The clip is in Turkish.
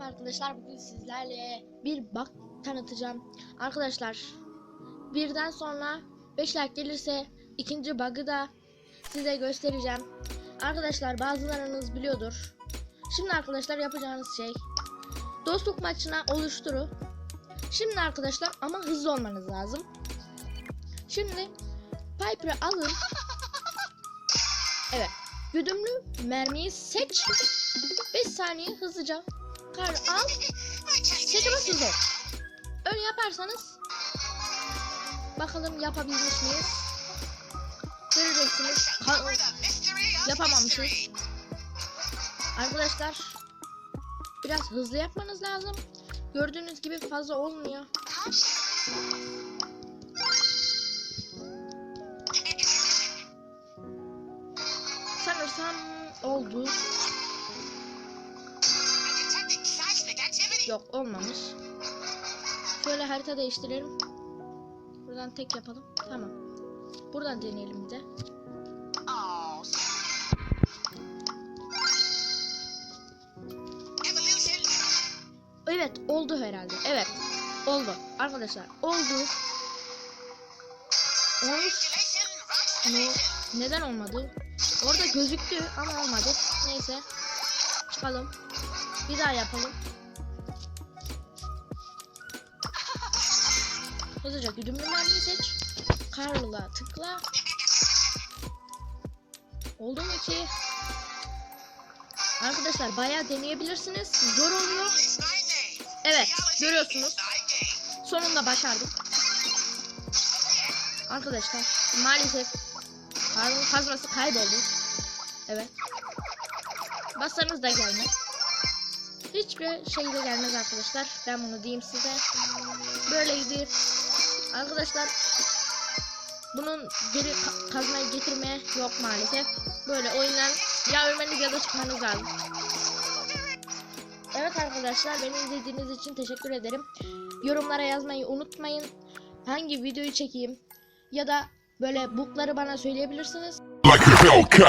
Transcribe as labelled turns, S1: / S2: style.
S1: Arkadaşlar bugün sizlerle bir bug tanıtacağım. Arkadaşlar birden sonra 5 like gelirse ikinci bug'ı da size göstereceğim. Arkadaşlar bazılarınız biliyordur. Şimdi arkadaşlar yapacağınız şey dostluk maçına oluşturu. Şimdi arkadaşlar ama hızlı olmanız lazım. Şimdi Piper'ı alın. Evet. Güdümlü mermiyi seç. 5 saniye hızlıca kar al. Hızlı ol. Öyle yaparsanız bakalım yapabilmiş miyiz? Göreceksiniz. Ka- yapamamışız. Arkadaşlar biraz hızlı yapmanız lazım. Gördüğünüz gibi fazla olmuyor. Sanırsam oldu. Yok olmamış. Şöyle harita değiştirelim. Buradan tek yapalım. Tamam. Buradan deneyelim bir de. Evet oldu herhalde. Evet. Oldu. Arkadaşlar oldu. Olmuş. No. Neden olmadı? Orada gözüktü ama olmadı. Neyse. Çıkalım. Bir daha yapalım. Hızlıca güdümlü mermiyi seç. Karla tıkla. Oldu mu ki? Arkadaşlar bayağı deneyebilirsiniz. Zor oluyor. Evet görüyorsunuz. Sonunda başardık. Arkadaşlar maalesef kazması kayboldu. Evet. Bassanız da gelmez. Hiçbir şey gelmez arkadaşlar. Ben bunu diyeyim size. Böyleydi. Arkadaşlar bunun geri ka- kazmayı getirmeye yok maalesef. Böyle oyundan ya ölmeniz ya da çıkmanız lazım. Evet arkadaşlar beni izlediğiniz için teşekkür ederim. Yorumlara yazmayı unutmayın. Hangi videoyu çekeyim ya da böyle bookları bana söyleyebilirsiniz.
S2: like.